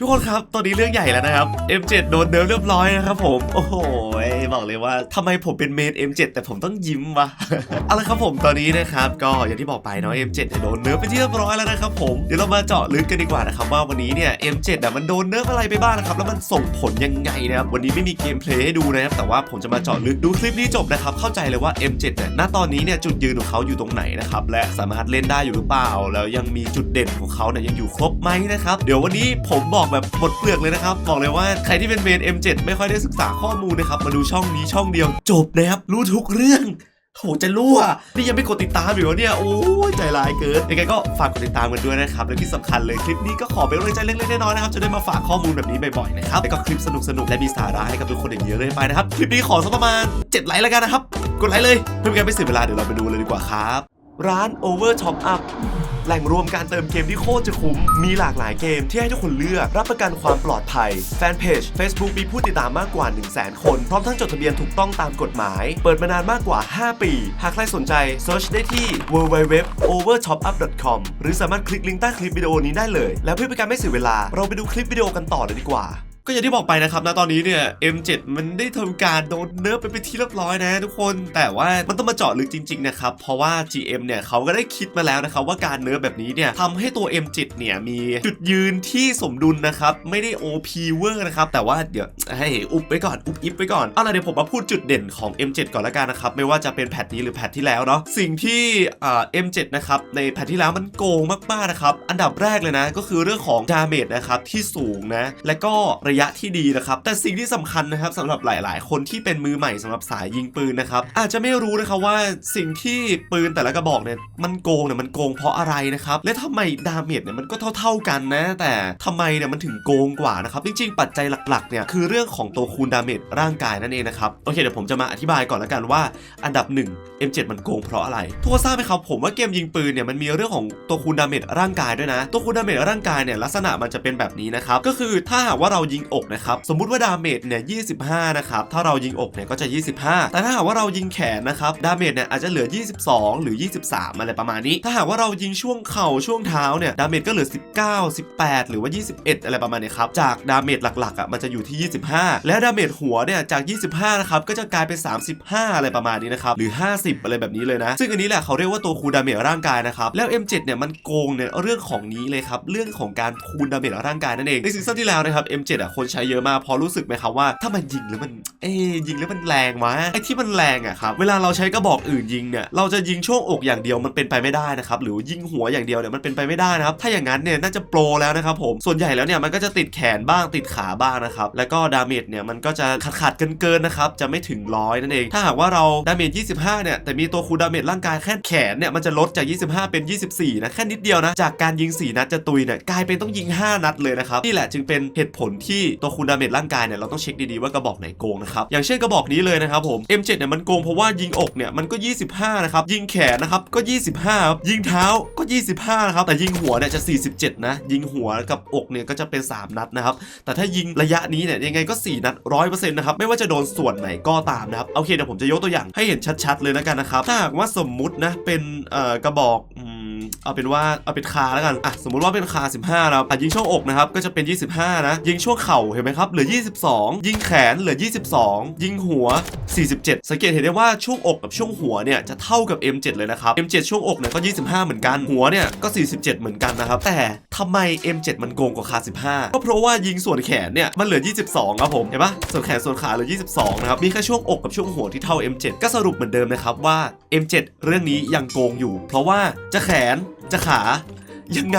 ทุกคนครับตอนนี้เรื่องใหญ่แล้วนะครับ M7 โดนเนิร์ฟเรียบร้อยนะครับผม โอ้โห บอกเลยว่าทำไมผมเป็นเมน M7 แต่ผมต้องยิ้มวะ เอาละครับผมตอนนี้นะครับ ก็อย่างที่บอกไปเนาะ M7 เนี่ยโดนเนิร์ฟไปที่เรียบร้อยแล้วนะครับผมเดี๋ยวเรามาเจาะลึกกันดีกว่านะครับว่าวันนี้เนี่ย M7 อะมันโดนเนิร์ฟอะไรไปบ้างนะครับแล้วมันส่งผลยังไงนะครับวันนี้ไม่มีเกมเพลย์ให้ดูนะครับแต่ว่าผมจะมาเจาะลึกดูคลิปนี้จบนะครับเข้าใจเลยว่า M7 เนี่ยณตอนนี้เนี่ยจุดยืนของเขาอยู่ตรงไหนนะครับและสามารถเล่นได้อยู่หรือเปล่า แล้วยังมีจุดเด่นของเขาเนี่ยยังอยู่ครบไหมนะครับเดี๋ยววันนี้ผมบอกแบบหมดเปลือกเลยนะครับบอกเลยว่าใครที่เป็นเมน M7 ไม่ค่อยได้ศึกษาข้อมูลนะครับมาดูช่อง่องนี้ช่องเดียว จบนะครับ รู้ทุกเรื่องโหจะรั่วนี่ยังไม่กดติดตามอยู่วะเนี่ย โอ้ยใจร้ายเกินยังไงก็ฝากกดติดตามกันด้วยนะครับ และที่สำคัญเลยคลิปนี้ก็ขอเป็นกำลังใจเล็กๆน้อยๆนะครับ จะได้มาฝากข้อมูลแบบนี้บ่อยๆนะครับ แล้วก็คลิปสนุกๆ และมีสาระให้กับทุกคนอย่างเยอะเลยไปนะครับ คลิปนี้ขอสักประมาณ7ไลค์แล้วกันนะครับ กดไลค์เลย เพื่อเป็นการไม่เสียเวลาเดี๋ยวเราไปดูเลยดีกว่าครับ ร้าน Over Top Up แหล่งรวมการเติมเกมที่โคตรจะคุ้ม มีหลากหลายเกมที่ให้ทุกคนเลือก รับประกันความปลอดภัย แฟนเพจ Facebook มีผู้ติดตามมากกว่า 1 0 0 0 0แคน พร้อมทั้งจดทะเบียนถูกต้องตามกฎหมาย เปิดมานานมากกว่า 5 ปี หากใครสนใจ search ได้ที่ www.overtopup.com หรือสามารถคลิกลิงก์ใต้คลิปวิดีโอนี้ได้เลย แล้วเพื่อเป็นการไม่เสียเวลา เราไปดูคลิปวิดีโอกันต่อเลยดีกว่า ก็อย่างที่บอกไปนะครับนะตอนนี้เนี่ย M7 มันได้ทำการโดนเนิร์ฟไปเป็นที่เรียบร้อยนะทุกคน แต่ว่ามันต้องมาเจาะลึกจริงๆนะครับ เพราะว่า GM เนี่ยเขาก็ได้คิดมาแล้วนะครับว่าการเนิร์ฟแบบนี้เนี่ยทำให้ตัว M7 เนี่ยมีจุดยืนที่สมดุลนะครับ ไม่ได้ OP เวอร์นะครับแต่ว่าเดี๋ยวให้อุบไว้ก่อนอุบอิบไว้ก่อนเอาล่ะเดี๋ยวผมมาพูดจุดเด่นของ M7 ก่อนละกันนะครับไม่ว่าจะเป็นแพทนี้หรือแพทที่แล้วเนาะสิ่งที่ M7 นะครับในแพทที่แล้วมันโกงมากๆนะครับอันดับแรกเลยนะก็คือเรื่องของดาเมจนะครับที่สูงนะและก็ระยะที่ดีนะครับ แต่สิ่งที่สำคัญนะครับสำหรับหลาย ๆ คนที่เป็นมือใหม่สำหรับสายยิงปืนนะครับ อาจจะไม่รู้นะครับว่าสิ่งที่ปืนแต่ละกระบอกเนี่ยมันโกงเนี่ยมันโกงเพราะอะไรนะครับ และทำไมดาเมจเนี่ยมันก็เท่า ๆกันนะ แต่ทำไมเนี่ยมันถึงโกงกว่านะครับ จริง ๆ ปัจจัยหลัก ๆ เนี่ยคือเรื่องของตัวคูณดาเมจร่างกายนั่นเองนะครับ โอเคเดี๋ยวผมจะมาอธิบายก่อนแล้วกันว่า อันดับ 1 M7 มันโกงเพราะอะไรทุกคนทราบไหมครับผมว่าเกมยิงปืนเนี่ยมันมีเรื่องของตัวคูณดาเมจร่างกายด้วยนะ ตัวคูณดาเมจร่างกายเนี่ยลักษณะมันจะเป็นแบบนี้นะครับก็คือถ้าหากว่าเรายิงอกนะครับ สมมุติว่าดาเมจเนี่ย25 นะครับ ถ้าเรายิงอกเนี่ยก็จะ 25 แต่ถ้าหากว่าเรายิงแขนนะครับ ดาเมจเนี่ยอาจจะเหลือ 22 หรือ 23 อะไรประมาณนี้ ถ้าหากว่าเรายิงช่วงเข่าช่วงเท้าเนี่ย ดาเมจก็เหลือ 19 18 หรือว่า 21 อะไรประมาณนี้ครับ จากดาเมจหลักๆอะมันจะอยู่ที่ 25 และดาเมจหัวเนี่ยจาก 25 นะครับ ก็จะกลายเป็น 35 อะไรประมาณนี้นะครับ หรือ 50 อะไรแบบนี้เลยนะ ซึ่งอันนี้แหละเขาเรียกว่าตัวคูณดาเมจร่างกายนะครับ แล้ว M7 เนี่ยมันโกงเนี่ยเรื่องของนี้เลยครับ เรื่องของการคูณดาเมจร่างกายนั่นเอง ในซีซั่นที่แล้วนะครับ M7 อะคนใช้เยอะมากพอรู้สึกไหมครับว่า ถ้ามันยิงแล้วมันเอ๊ยยิงแล้วมันแรงวะไอ้ที่มันแรงอะครับเวลาเราใช้กระบอกอื่นยิงเนี่ยเราจะยิงช่วงอกอย่างเดียวมันเป็นไปไม่ได้นะครับหรือยิงหัวอย่างเดียวเนี่ยมันเป็นไปไม่ได้นะครับถ้าอย่างนั้นเนี่ยน่าจะโปรแล้วนะครับผมส่วนใหญ่แล้วเนี่ยมันก็จะติดแขนบ้างติดขาบ้างนะครับแล้วก็ดาเมจเนี่ยมันก็จะขาดขาดเกินเกินๆนะครับจะไม่ถึงร้อยนั่นเอง ถ้าหากว่าเราดาเมจ25เนี่ยแต่มีตัวคูดาเมจร่างกายแค่แขนเนี่ยมันจะลดจาก 25 เป็น 24นะแค่นิดเดียวนะจากการยิง 4 นัดจะตุยเนี่ยกลายเป็นต้องยิง 5 นัดเลยนะครับนี่แหละจึงเป็นเหตุผลที่ตัวคูณดาเมจร่างกายเนี่ยเราต้องเช็คดีๆว่ากระบอกไหนโกงนะครับอย่างเช่นกระบอกนี้เลยนะครับผม M7 เนี่ยมันโกงเพราะว่ายิงอกเนี่ยมันก็ 25 นะครับ ยิงแขนนะครับก็ 25ครับยิงเท้าก็ 25นะครับแต่ยิงหัวเนี่ยจะ 47 นะ ยิงหัวกับอกเนี่ยก็จะเป็น 3 นัดนะครับแต่ถ้ายิงระยะนี้เนี่ยยังไงก็ 4 นัด100%นะครับไม่ว่าจะโดนส่วนไหนก็ตามนะครับโอเคเดี๋ยวผมจะยกตัวอย่างให้เห็นชัดๆ เลยแล้วกันนะครับถ้าหากว่าสมมุตินะเป็นกระบอกอืม เอาเป็นว่าเอาเป็นคาแล้วกันอะสมมุติว่าเป็นคา 15นะครับอะยิงช่วงอกนะครับก็จะเป็น 25 นะ ยิงช่วงเข่าเห็นไหมครับเหลือ 22 ยิงแขนเหลือ 22 ยิงหัว 47 สังเกตเห็นได้ว่าช่วงอกกับช่วงหัวเนี่ยจะเท่ากับ M7 เลยนะครับ M7 ช่วงอกเนี่ยก็ 25 เหมือนกันหัวเนี่ยก็ 47 เหมือนกันนะครับแต่ทำไม M7 มันโกงกว่าคา 15 ก็เพราะว่ายิงส่วนแขนเนี่ยมันเหลือ 22ครับผมเห็นปะส่วนแขนส่วนขาเหลือ 22นะครับมีแค่ช่วงอกกับช่วงหัวที่เท่า M7 ก็สรุปเหมือนเดิมนะครับว่า M7 เรื่องนี้ยังโกงอยู่ เพราะว่าจะแขนจะขายังไง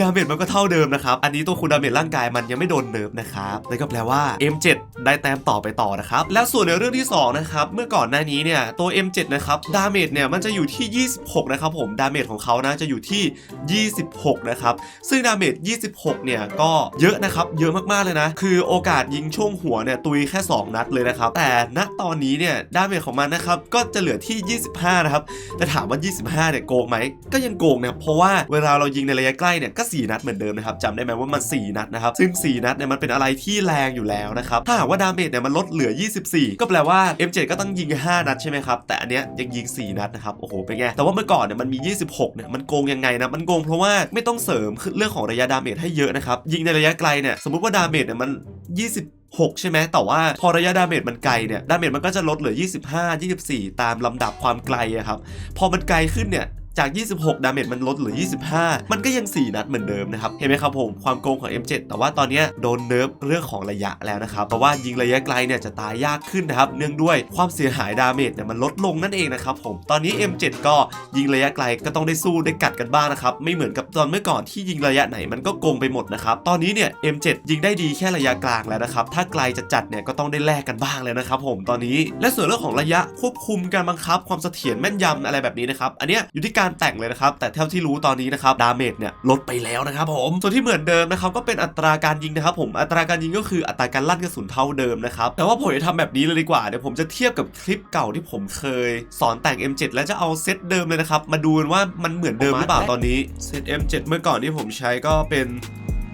ดาเมจมันก็เท่าเดิมนะครับ อันนี้ตัวคูณดาเมจร่างกายมันยังไม่โดนเนิร์ฟนะครับนั่นก็แปลว่า M7 ได้แต้มต่อไปต่อนะครับ แล้วส่วนในเรื่องที่2นะครับ เมื่อก่อนหน้านี้เนี่ยตัว M7 นะครับ ดาเมจเนี่ยมันจะอยู่ที่ 26 นะครับผม ดาเมจของเขานะจะอยู่ที่ 26 นะครับ ซึ่งดาเมจ 26 เนี่ยก็เยอะนะครับ เยอะมากๆเลยนะ คือโอกาสยิงช่วงหัวเนี่ยตุยแค่ 2 นัดเลยนะครับ แต่ณตอนนี้เนี่ยดาเมจของมันนะครับก็จะเหลือที่ 25 นะครับแต่ถามว่า 25 เนี่ยโกงไหม ก็ยังโกงนะครับเพราะว่าเวลาเรายิงในระยะใกล้เนี่ยก็ก็4นัดเหมือนเดิมนะครับจำได้ไหมว่ามัน 4 นัดนะครับ ซึ่ง 4 นัดเนี่ยมันเป็นอะไรที่แรงอยู่แล้วนะครับ ถ้าหากว่าดาเมจเนี่ยมันลดเหลือ 24 ก็แปลว่า M7 ก็ต้องยิง 5 นัดใช่ไหมครับ แต่อันเนี้ยยังยิง 4 นัดนะครับ โอ้โห เป็นไง แต่ว่าเมื่อก่อนเนี่ยมันมี 26 เนี่ย มันโกงยังไงนะ มันโกงเพราะว่าไม่ต้องเสริมเรื่องของระยะดาเมจให้เยอะนะครับ ยิงในระยะไกลเนี่ย สมมติว่าดาเมจเนี่ยมัน 20 6 ใช่ไหมแต่ว่าพอระยะดาเมจมันไกลเนี่ย ดาเมจมันก็จะลดเหลือ 25 24 ตามลำดับความไกลอะครับ พอมันไกลขึ้นเนี่ย จาก 26 ดาเมจมันลดเหลือ 25 มันก็ยัง 4 นัดเหมือนเดิมนะครับ เห็นไหมครับผม ความโกงของ M7 แต่ว่าตอนนี้โดนเนิร์ฟเรื่องของระยะแล้วนะครับ เพราะว่ายิงระยะไกลเนี่ยจะตายยากขึ้นนะครับ เนื่องด้วยความเสียหายดาเมจเนี่ยมันลดลงนั่นเองนะครับผม ตอนนี้ M7 ก็ยิงระยะไกลก็ต้องได้สู้ได้กัดกันบ้างนะครับ ไม่เหมือนกับตอนเมื่อก่อนที่ยิงระยะไหนมันก็โกงไปหมดนะครับ ตอนนี้เนี่ย M7 ยิงได้ดีแค่ระยะกลางแล้วนะครับ ถ้าไกลจะจัดเนี่ยก็ต้องได้แลกกันบ้างเลยนะครับผมตอนนี้ และส่วนเรื่องของระยะควบคุมการบังคับความเสถียรแม่นยำอะไรแบบนี้นะครับ อันเนี้ยอยู่ที่การแต่งเลยนะครับ แต่เท่าที่รู้ตอนนี้นะครับดาเมจเนี่ยลดไปแล้วนะครับผมส่วนที่เหมือนเดิมนะครับก็เป็นอัตราการยิงนะครับผมอัตราการยิงก็คืออัตราการลั่นกระสุนเท่าเดิมนะครับแต่ว่าผมจะทำแบบนี้เลยดีกว่าเดี๋ยวผมจะเทียบกับคลิปเก่าที่ผมเคย สอนแต่ง M7 แล้วจะเอาเซตเดิมเลยนะครับมาดูกันว่ามันเหมือนเดิมหรือเปล่าตอนนี้เซต M7 เมื่อก่อนที่ผมใช้ก็เป็น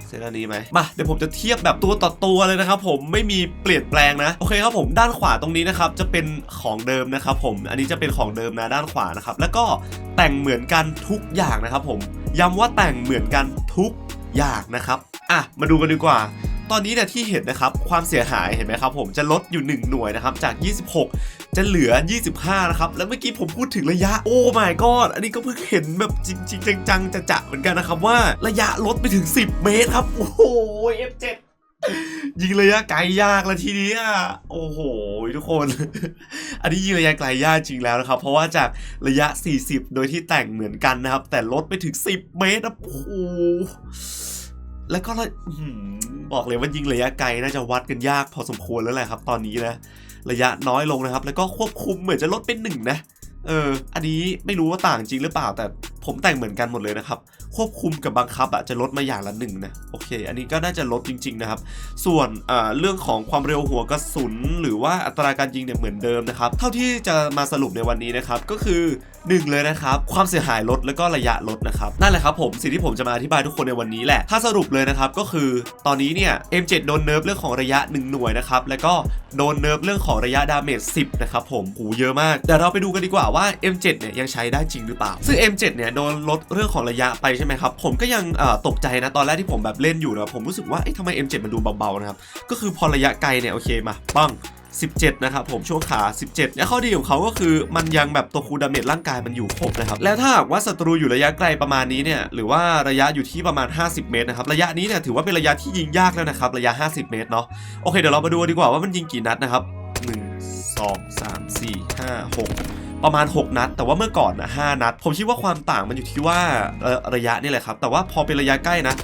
เซตอันนี้ไหมมาเดี๋ยวผมจะเทียบแบบตัวต่อตัวเลยนะครับผมไม่มีเปลี่ยนแปลงนะโอเคครับผมด้านขวาตรงนี้นะครับจะเป็นของเดิมนะครับผมอันนี้จะเป็นของเดิมนะด้านขวานะครับแล้วก็แต่งเหมือนกันทุกอย่างนะครับผมย้ำว่าแต่งเหมือนกันทุกอย่างนะครับอะมาดูกันดีกว่า ตอนนี้เนี่ยที่เห็นนะครับความเสียหายเห็นไหมครับ ผมจะลดอยู่ 1 หน่วยนะครับจาก 26 จะเหลือ 25 นะครับ แล้วเมื่อกี้ผมพูดถึงระยะโอ้ my god อันนี้ก็เพิ่งเห็นแบบจริงๆจังๆจะจะเหมือนกันนะครับว่าระยะลดไปถึง 10 เมตรครับ โอ้โห F7 ยิงระยะไกลยากแล้วทีนี้โอ้โหทุกคน อันนี้ยิงระยะไกลยากจริงแล้วนะครับ เพราะว่าจากระยะ 40 โดยที่แต่งเหมือนกันนะครับ แต่ลดไปถึง 10 เมตรนะโอ้ แล้วก็บอกเลยว่ายิงระยะไกลน่าจะวัดกันยากพอสมควรแล้วแหละครับ ตอนนี้นะระยะน้อยลงนะครับ แล้วก็ควบคุมเหมือนจะลดเป็นหนึ่งนะเออ อันนี้ไม่รู้ว่าต่างจริงหรือเปล่า แต่ผมแต่งเหมือนกันหมดเลยนะครับ ควบคุมกับบังคับอะจะลดมาอย่างละหนึ่งนะโอเค อันนี้ก็น่าจะลดจริง ๆ นะครับ ส่วนเรื่องของความเร็วหัวกระสุน หรือว่าอัตราการยิงเนี่ยเหมือนเดิมนะครับ เท่าที่จะมาสรุปในวันนี้นะครับก็คือ1 เลยนะครับ ความเสียหายลดแล้วก็ระยะลดนะครับ นั่นแหละครับผม สิ่งที่ผมจะมาอธิบายทุกคนในวันนี้แหละ ถ้าสรุปเลยนะครับ ก็คือตอนนี้เนี่ย M7 โดนเนิร์ฟเรื่องของระยะ 1 หน่วยนะครับ แล้วก็โดนเนิร์ฟเรื่องของระยะดาเมจ10 นะครับผมหูเยอะมาก เดี๋ยวเราไปดูกันดีกว่าว่า M7 เนี่ยยังใช้ได้จริงหรือเปล่า ซึ่ง M7 เนี่ยโดนลดเรื่องของระยะไปใช่ไหมครับ ผมก็ยังตกใจนะตอนแรกที่ผมแบบเล่นอยู่นะผมรู้สึกว่าเอ๊ะทำไม M7 มันดูเบาๆนะครับก็คือพอระยะไกลเนี่ยโอเคมาปั้ง 17 นะครับผมช่วงขา 17 และข้อดีของเขาก็คือมันยังแบบตัวคูลดาเมจร่างกายมันอยู่ครบนะครับแล้วถ้าหากว่าศัตรูอยู่ระยะไกลประมาณนี้เนี่ยหรือว่าระยะอยู่ที่ประมาณ 50 เมตรนะครับระยะนี้เนี่ยถือว่าเป็นระยะที่ยิงยากแล้วนะครับระยะ 50 เมตรเนาะโอเคเดี๋ยวเรามาดูดีกว่าว่ามันยิงกี่นัดนะครับ 1 2 3 4 5 6ประมาณ 6 นัด แต่ว่าเมื่อก่อนนะ5นัด ผมคิดว่าความต่างมันอยู่ที่ว่าระยะนี่แหละครับ แต่ว่าพอเป็นระยะใกล้นะ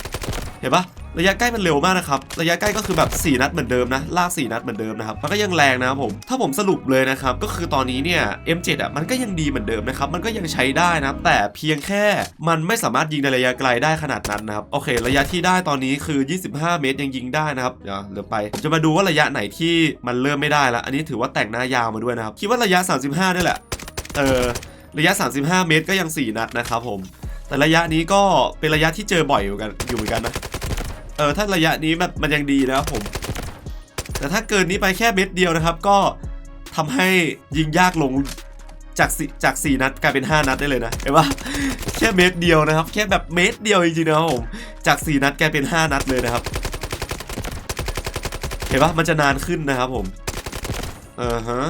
เห็นปะ ระยะใกล้มันเร็วมากนะครับ ระยะใกล้ก็คือแบบ 4 นัดเหมือนเดิมนะ ลาก 4 นัดเหมือนเดิมนะครับ มันก็ยังแรงนะครับผม ถ้าผมสรุปเลยนะครับ ก็คือตอนนี้เนี่ย M7 อะ มันก็ยังดีเหมือนเดิมนะครับ มันก็ยังใช้ได้นะ แต่เพียงแค่มันไม่สามารถยิงในระยะไกลได้ขนาดนั้นนะครับ โอเค ระยะที่ได้ตอนนี้คือ 25 เมตรยังยิงได้นะครับ เดี๋ยวเหลือไป จะมาดูว่าระยะไหนที่มันเริ่มไม่ได้ล้วอันนี้ถือว่าแต่งหน้ายาวมาด้วยนะครับ คิดว่าระยะ 35นี่แหละ เออ ระยะ 35 เมตรก็ยัง 4 นัดนะครับผม แต่ระยะนี้ก็เป็นระยะที่เจอบ่อยอยู่กันอยู่เหมือนกันนะ เออถ้าระยะนี้แบบมันยังดีนะครับผม แต่ถ้าเกินนี้ไปแค่เม็ดเดียวนะครับ ก็ทำให้ยิงยากลงจากจากสี่นัดกลายเป็น 5 นัดได้เลยนะเห็นปะแค่เม็ดเดียวนะครับ แค่แบบเม็ดเดียวจริงๆนะครับผมจาก 4 นัดกลายเป็น 5 นัดเลยนะครับเห็นปะมันจะนานขึ้นนะครับผมเออฮะ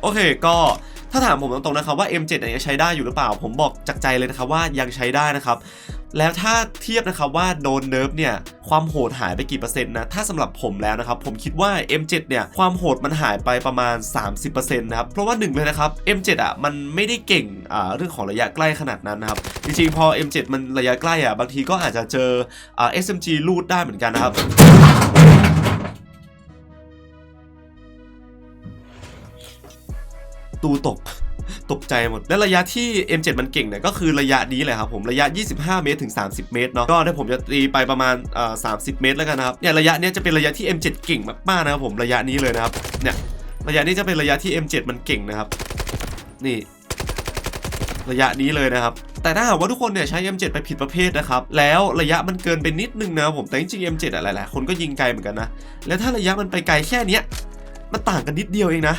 โอเคก็ถ้าถามผมตรงๆนะครับว่า M7 เนี่ยยังใช้ได้อยู่หรือเปล่า ผมบอกจากใจเลยนะครับว่ายังใช้ได้นะครับ แล้วถ้าเทียบนะครับว่าโดนเนิร์ฟเนี่ยความโหดหายไปกี่เปอร์เซ็นต์นะ ถ้าสำหรับผมแล้วนะครับ ผมคิดว่า M7 เนี่ยความโหดมันหายไปประมาณ 30%นะครับ เพราะว่าหนึ่งเลยนะครับ M7 อะมันไม่ได้เก่งอ่าเรื่องของระยะใกล้ขนาดนั้นนะครับ จริงๆ พอ M7 มันระยะใกล้อะบางทีก็อาจจะเจออ่า SMG ลูดได้เหมือนกันนะครับตูตก ตกใจหมด และระยะที่ M7 มันเก่งเนี่ยก็คือระยะนี้เลยครับผมระยะ 25 เมตรถึง 30 เมตรเนาะก็ถ้าผมจะตีไปประมาณอ่า30เมตรแล้วกันนะครับเนี่ยระยะเนี้ยจะเป็นระยะที่ M7 เก่งมากๆนะครับผมระยะนี้เลยนะครับเนี่ยระยะนี้จะเป็นระยะที่ M7 มันเก่งนะครับ นี่ ระยะนี้เลยนะครับแต่ถ้าหากว่าทุกคนเนี่ยใช้ M7 ไปผิดประเภทนะครับ แล้วระยะมันเกินไปนิดนึงนะผมแต่จริงๆ M7 อะไรแหละคนก็ยิงไกลเหมือนกันนะ แล้วถ้าระยะมันไปไกลแค่เนี้ยมันต่างกันนิดเดียวเองนะ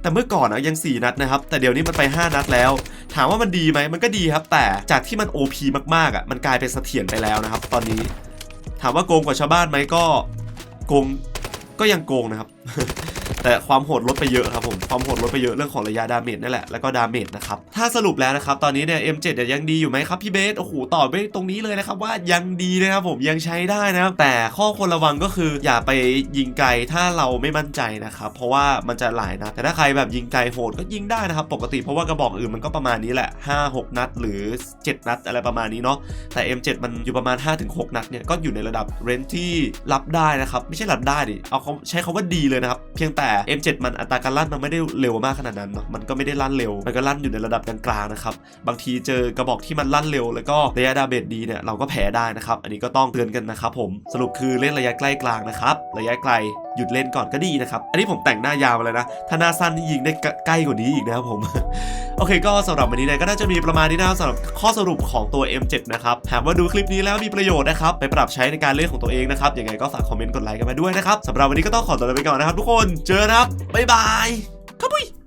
แต่เมื่อก่อนอะยัง 4 นัดนะครับ แต่เดี๋ยวนี้มันไป 5 นัดแล้ว ถามว่ามันดีไหมมันก็ดีครับ แต่จากที่มัน OP มากๆอะมันกลายเป็นเสถียรไปแล้วนะครับ ตอนนี้ ถามว่าโกงกว่าชาวบ้านไหมก็โกงก็ยังโกงนะครับ แต่ความโหดลดไปเยอะครับผมความโหดลดไปเยอะเรื่องของระยะดาเมจนั่นแหละแล้วก็ดาเมจนะครับถ้าสรุปแล้วนะครับตอนนี้เนี่ย M7 เนี่ยยังดีอยู่ไหมครับพี่เบสโอ้โหตอบไปตรงนี้เลยนะครับว่ายังดีนะครับผมยังใช้ได้นะครับแต่ข้อควรระวังก็คืออย่าไปยิงไกลถ้าเราไม่มั่นใจนะครับเพราะว่ามันจะหลายนัดแต่ถ้าใครแบบยิงไกลโหดก็ยิงได้นะครับปกติเพราะว่ากระบอกอื่นมันก็ประมาณนี้แหละ 5-6 นัด หรือ 7 นัดอะไรประมาณนี้เนาะแต่ M7 มันอยู่ประมาณ 5-6 นัดเนี่ยก็อยู่ในระดับเรนที่รับได้นะครับไม่ใช่รับได้ดิเอาเขาใช้คาว่าดีเลยนะครับเพียงแต่ M7 มันอัตราการลั่นมันไม่ได้เร็วมากขนาดนั้นเนาะมันก็ไม่ได้ลั่นเร็ว มันก็ลั่นอยู่ในระดับกลางๆนะครับบางทีเจอกระบอกที่มันลั่นเร็ว แล้วก็ระยะดาเบจดีเนี่ยเราก็แพ้ได้นะครับอันนี้ก็ต้องเตือนกันนะครับผมสรุปคือเล่นระยะใกล้กลางนะครับระยะไกล หยุดเล่นก่อนก็ดีนะครับ อันนี้ผมแต่งหน้ายาวมาเลยนะ ถ้าหน้าสั้นยิงได้ใกล้กว่านี้อีกนะครับผม โอเคก็สำหรับวันนี้เนี่ยก็น่าจะมีประมาณนี้นะครับสำหรับข้อสรุปของตัว M7 นะครับ หากว่าดูคลิปนี้แล้วมีประโยชน์นะครับ ไปปรับใช้ในการเล่นของตัวเองนะครับ ยังไงก็ฝากคอมเมนต์กดไลค์กันมาด้วยนะครับสำหรับวันนี้ก็ต้องขอตัวลาไปก่อนนะครับทุกคน เจอกันะครับ บ๊ายบาย